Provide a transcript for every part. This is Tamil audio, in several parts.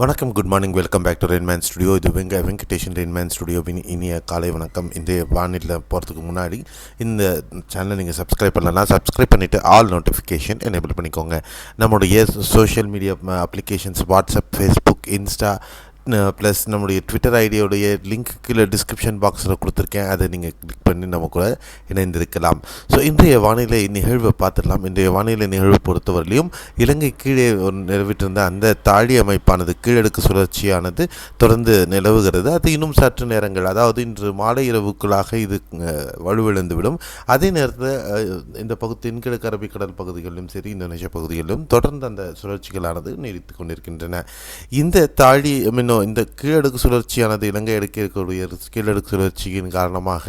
வணக்கம் good morning welcome back to Rainman studio இது வெங்க வெங்கடேஷன் ரெயின்மேன் ஸ்டுடியோவின் இனிய காலை வணக்கம். இன்றைய வானிலை போகிறதுக்கு முன்னாடி இந்த சேனலை நீங்கள் சப்ஸ்கிரைப் பண்ணலன்னா சப்ஸ்கிரைப் பண்ணிவிட்டு ஆல் நோட்டிஃபிகேஷன் எனேபிள் பண்ணிக்கோங்க. நம்மளுடைய social media applications WhatsApp Facebook Insta plus நம்முடைய ட்விட்டர் ஐடியோடைய லிங்க் கீழே டிஸ்கிரிப்ஷன் பாக்ஸில் கொடுத்துருக்கேன். அதை நீங்கள் கிளிக் பண்ணி நம்ம கூட இணைந்திருக்கலாம். ஸோ இன்றைய வானிலை நிகழ்வை பார்த்துடலாம். இன்றைய வானிலை நிகழ்வு பொறுத்தவரையிலையும் இலங்கை கீழே ஒரு நிலவிட்டிருந்த அந்த தாழி அமைப்பானது கீழடுக்கு சுழற்சியானது தொடர்ந்து நிலவுகிறது. அது இன்னும் சற்று நேரங்கள் அதாவது இன்று மாலை இரவுக்குள்ளாக இது வலுவிழந்துவிடும். அதே நேரத்தில் இந்த பகுதி தென்கிழக்கு அரபிக்கடல் பகுதிகளிலும் சரி இந்தோனேஷிய பகுதிகளிலும் தொடர்ந்து அந்த சுழற்சிகளானது நீடித்து கொண்டிருக்கின்றன. இந்த தாழி மின்னோ இன்னும் இந்த கீழடுக்கு சுழற்சியானது இலங்கை அடுக்கி இருக்கக்கூடிய கீழடுக்கு சுழற்சியின் காரணமாக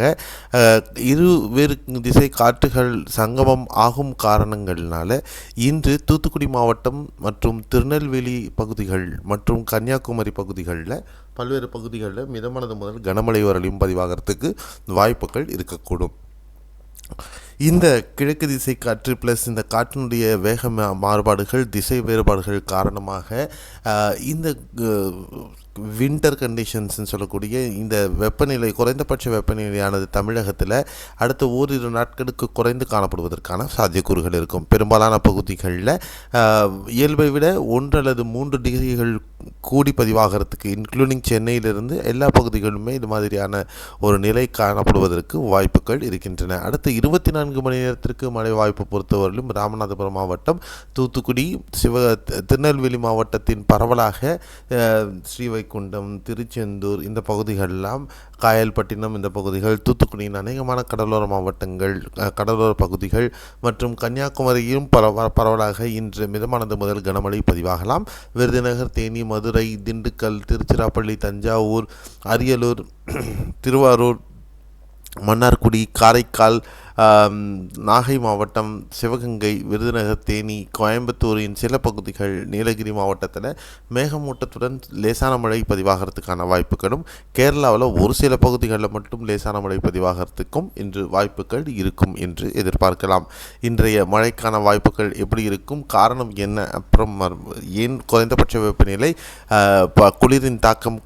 இரு வேறு திசை காற்றுகள் சங்கமம் ஆகும் காரணங்களினால இன்று தூத்துக்குடி மாவட்டம் மற்றும் திருநெல்வேலி பகுதிகள் மற்றும் கன்னியாகுமரி பகுதிகளில் பல்வேறு பகுதிகளில் மிதமானது முதல் கனமழை வரலையும் பதிவாகிறதுக்கு வாய்ப்புகள் இருக்கக்கூடும். இந்த கிழக்கு திசை காற்று ப்ளஸ் இந்த காற்றினுடைய வேக மாறுபாடுகள் திசை வேறுபாடுகள் காரணமாக இந்த வின்டர் கண்டிஷன்ஸ்னு சொல்லக்கூடிய இந்த வெப்பநிலை குறைந்தபட்ச வெப்பநிலையானது தமிழகத்தில் அடுத்த ஓரிரு நாட்களுக்கு குறைந்து காணப்படுவதற்கான சாத்தியக்கூறுகள் இருக்கும். பெரும்பாலான பகுதிகளில் இயல்பை விட ஒன்று அல்லது மூன்று டிகிரிகள் கூடி பதிவாகிறதுக்கு இன்க்ளூடிங் சென்னையிலிருந்து எல்லா பகுதிகளுமே இது மாதிரியான ஒரு நிலை காணப்படுவதற்கு வாய்ப்புகள் இருக்கின்றன. அடுத்த இருபத்தி நான்கு மணி நேரத்திற்கு மழை வாய்ப்பு பொறுத்தவரையிலும் ராமநாதபுரம் மாவட்டம் தூத்துக்குடி சிவ திருநெல்வேலி மாவட்டத்தின் பரவலாக அஹ், ஸ்ரீவைகுண்டம் திருச்செந்தூர் இந்த பகுதிகளெல்லாம் காயல்பட்டினம் இந்த பகுதிகள் தூத்துக்குடியின் அநேகமான கடலோர மாவட்டங்கள் கடலோர பகுதிகள் மற்றும் கன்னியாகுமரியும் பரவ பரவலாக இன்று மிதமானது முதல் கனமழை பதிவாகலாம். விருதுநகர் தேனி மதுரை திண்டுக்கல் திருச்சிராப்பள்ளி தஞ்சாவூர் அரியலூர் திருவாரூர் மன்னார்குடி காரைக்கால் நாகை மாவட்டம் சிவகங்கை விருதுநகர் தேனி கோயம்புத்தூரின் சில பகுதிகள் நீலகிரி மாவட்டத்தில் மேகமூட்டத்துடன் லேசான மழை பதிவாகிறதுக்கான வாய்ப்புகளும் கேரளாவில் ஒரு சில பகுதிகளில் மட்டும் லேசான மழை பதிவாகிறதுக்கும் இன்று வாய்ப்புகள் இருக்கும் என்று எதிர்பார்க்கலாம். இன்றைய மழைக்கான வாய்ப்புகள் எப்படி இருக்கும்? காரணம் என்ன? அப்புறம் ஏன் குறைந்தபட்ச வெப்பநிலை குளிரின் தாக்கம்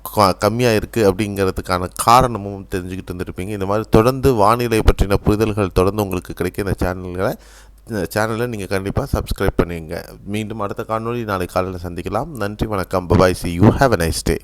கம்மியாக இருக்குது அப்படிங்கிறதுக்கான காரணமும் தெரிஞ்சுக்கிட்டு இருந்திருப்பீங்க. இந்த மாதிரி தொடர்ந்து வானிலை பற்றின புரிதல்கள் தொடர்ந்து உங்களுக்கு கிடைக்க இந்த சேனல்களை இந்த சேனலை நீங்கள் கண்டிப்பாக சப்ஸ்கிரைப் பண்ணுங்க மீண்டும் அடுத்த காணொளி நாளை காலையில் சந்திக்கலாம். நன்றி வணக்கம். Bye bye see you have a nice day